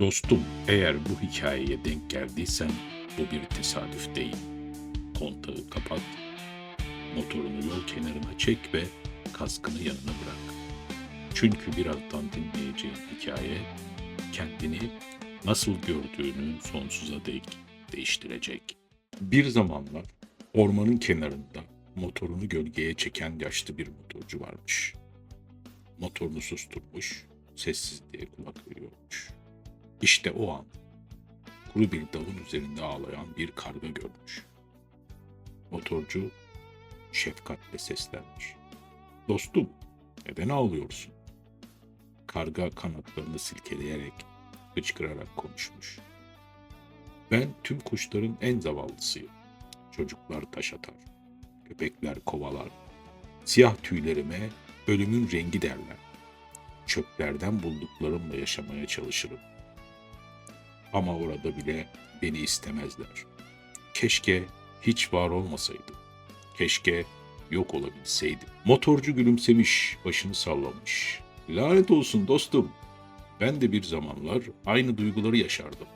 Dostum, eğer bu hikayeye denk geldiysen bu bir tesadüf değil. Kontağı kapat, motorunu yol kenarına çek ve kaskını yanına bırak. Çünkü birazdan dinleyeceğin hikaye kendini nasıl gördüğünü sonsuza dek değiştirecek. Bir zamanlar ormanın kenarında motorunu gölgeye çeken yaşlı bir motorcu varmış. Motorunu susturmuş, sessizliğe kulak veriyormuş. İşte o an kuru bir dalın üzerinde ağlayan bir karga görmüş. Motorcu şefkatle seslenmiş. Dostum, neden ağlıyorsun? Karga kanatlarını silkeleyerek, hıçkırarak konuşmuş. Ben tüm kuşların en zavallısıyım. Çocuklar taş atar, köpekler kovalar. Siyah tüylerime ölümün rengi derler. Çöplerden bulduklarımla yaşamaya çalışırım. Ama orada bile beni istemezler. Keşke hiç var olmasaydım. Keşke yok olabilseydim. Motorcu gülümsemiş, başını sallamış. Lanet olsun dostum. Ben de bir zamanlar aynı duyguları yaşardım.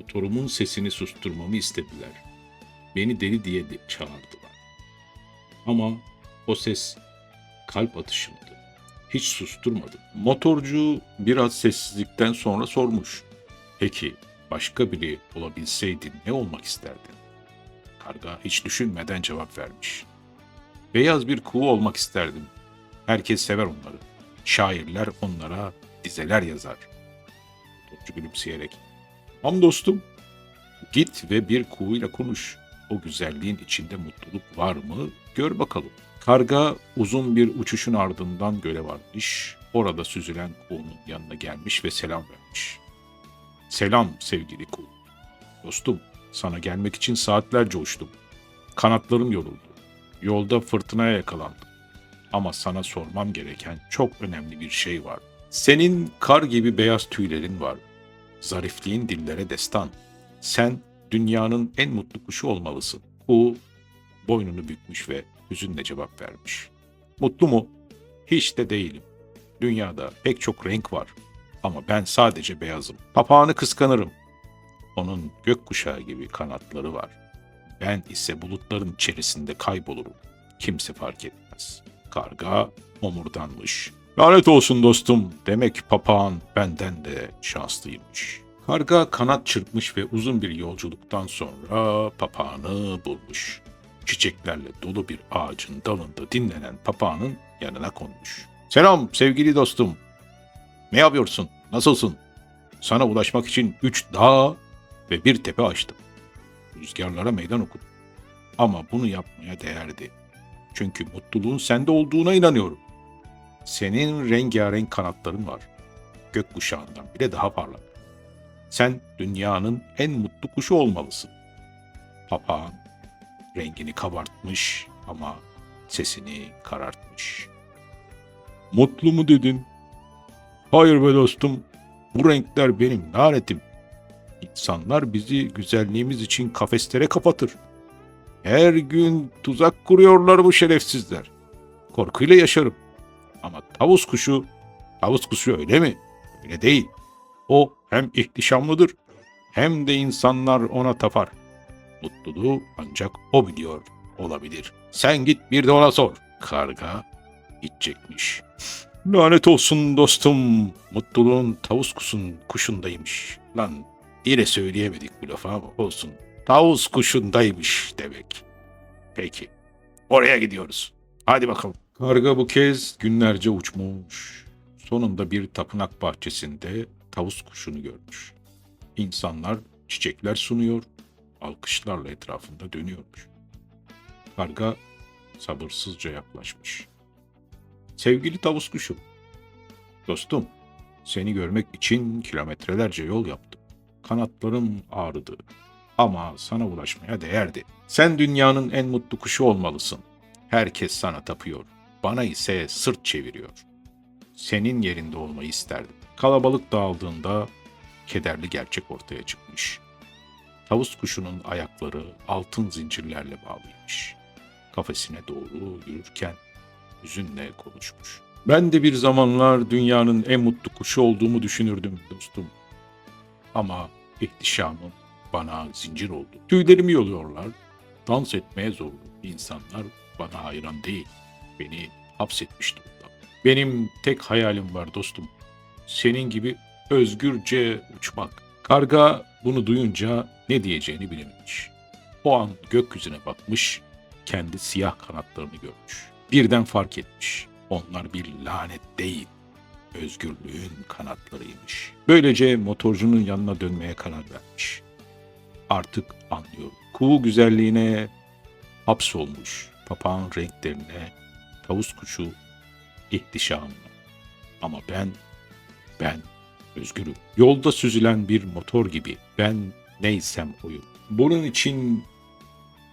Motorumun sesini susturmamı istediler. Beni deli diye de çağırdılar. Ama o ses kalp atışımdı. Hiç susturmadım. Motorcu biraz sessizlikten sonra sormuş. Peki başka biri olabilseydin ne olmak isterdin? Karga hiç düşünmeden cevap vermiş. Beyaz bir kuğu olmak isterdim. Herkes sever onları. Şairler onlara dizeler yazar. Motorcu gülümseyerek. Am dostum, git ve bir kuğuyla konuş. O güzelliğin içinde mutluluk var mı? Gör bakalım. Karga uzun bir uçuşun ardından göle varmış. Orada süzülen kuğunun yanına gelmiş ve selam vermiş. Selam sevgili kuğu. Dostum, sana gelmek için saatlerce uçtum. Kanatlarım yoruldu. Yolda fırtınaya yakalandım. Ama sana sormam gereken çok önemli bir şey var. Senin kar gibi beyaz tüylerin var. Zarifliğin dillere destan. Sen dünyanın en mutlu kuşu olmalısın. Kuğu boynunu bükmüş ve hüzünle cevap vermiş. Mutlu mu? Hiç de değilim. Dünyada pek çok renk var ama ben sadece beyazım. Papağanı kıskanırım. Onun gökkuşağı gibi kanatları var. Ben ise bulutların içerisinde kaybolurum. Kimse fark etmez. Karga omurdanmış. Lanet olsun dostum. Demek papağan benden de şanslıymış. Karga kanat çırpmış ve uzun bir yolculuktan sonra papağanı bulmuş. Çiçeklerle dolu bir ağacın dalında dinlenen papağanın yanına konmuş. Selam sevgili dostum. Ne yapıyorsun? Nasılsın? Sana ulaşmak için üç dağ ve bir tepe açtım. Rüzgarlara meydan okudum. Ama bunu yapmaya değerdi. Çünkü mutluluğun sende olduğuna inanıyorum. Senin rengarenk kanatların var. Gökkuşağından bile daha parlak. Sen dünyanın en mutlu kuşu olmalısın. Papağan rengini kabartmış ama sesini karartmış. Mutlu mu dedin? Hayır be dostum, bu renkler benim lanetim. İnsanlar bizi güzelliğimiz için kafeslere kapatır. Her gün tuzak kuruyorlar bu şerefsizler. Korkuyla yaşarım. Ama tavus kuşu, tavus kuşu öyle mi? Öyle değil. O hem ihtişamlıdır hem de insanlar ona tapar. Mutluluğu ancak o biliyor olabilir. Sen git bir de ona sor. Karga gidecekmiş. Lanet olsun dostum. Mutluluğun tavus kusun kuşundaymış. Lan yine söyleyemedik bu lafı ama olsun. Tavus kuşundaymış demek. Peki. Oraya gidiyoruz. Hadi bakalım. Karga bu kez günlerce uçmuş. Sonunda bir tapınak bahçesinde tavus kuşunu görmüş. İnsanlar çiçekler sunuyor, alkışlarla etrafında dönüyormuş. Karga sabırsızca yaklaşmış. Sevgili tavus kuşu, dostum, seni görmek için kilometrelerce yol yaptım. Kanatlarım ağrıdı ama sana ulaşmaya değerdi. Sen dünyanın en mutlu kuşu olmalısın. Herkes sana tapıyor, bana ise sırt çeviriyor. Senin yerinde olmayı isterdim. Kalabalık dağıldığında kederli gerçek ortaya çıkmış. Tavus kuşunun ayakları altın zincirlerle bağlıymış. Kafesine doğru yürürken hüzünle konuşmuş. Ben de bir zamanlar dünyanın en mutlu kuşu olduğumu düşünürdüm dostum. Ama ihtişamım bana zincir oldu. Tüylerimi yoluyorlar. Dans etmeye zorlu insanlar bana hayran değil. Beni hapsetmiş durumda. Benim tek hayalim var dostum. Senin gibi özgürce uçmak. Karga bunu duyunca ne diyeceğini bilememiş. O an gökyüzüne bakmış, kendi siyah kanatlarını görmüş. Birden fark etmiş. Onlar bir lanet değil, özgürlüğün kanatlarıymış. Böylece motorcunun yanına dönmeye karar vermiş. Artık anlıyor. Kuğu güzelliğine hapsolmuş, papağan renklerine, tavus kuşu ihtişamına. Ama ben, ben özgürüm. Yolda süzülen bir motor gibi ben neysem oyum. Bunun için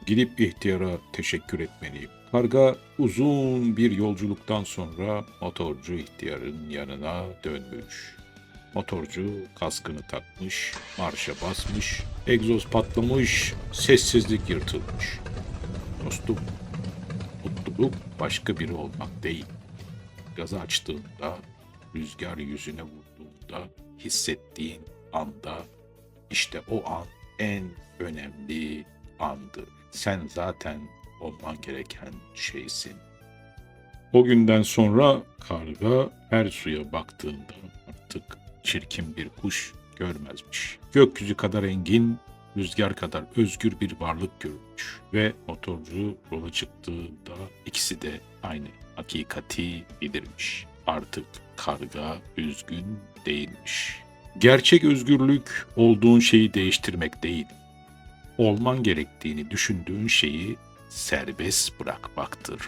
gidip ihtiyara teşekkür etmeliyim. Karga uzun bir yolculuktan sonra motorcu ihtiyarın yanına dönmüş. Motorcu kaskını takmış, marşa basmış, egzoz patlamış, sessizlik yırtılmış. Dostum, mutluluk başka biri olmak değil. Gazı açtığında, rüzgar yüzüne vurduğunda, hissettiğin anda, işte o an en önemli andır. Sen zaten olman gereken şeysin. O günden sonra karga her suya baktığında artık çirkin bir kuş görmezmiş. Gökyüzü kadar engin, rüzgar kadar özgür bir varlık görmüş ve motorcu yola çıktığında ikisi de aynı hakikati bilirmiş. Artık karga üzgün değilmiş. Gerçek özgürlük olduğun şeyi değiştirmek değil, olman gerektiğini düşündüğün şeyi serbest bırakmaktır.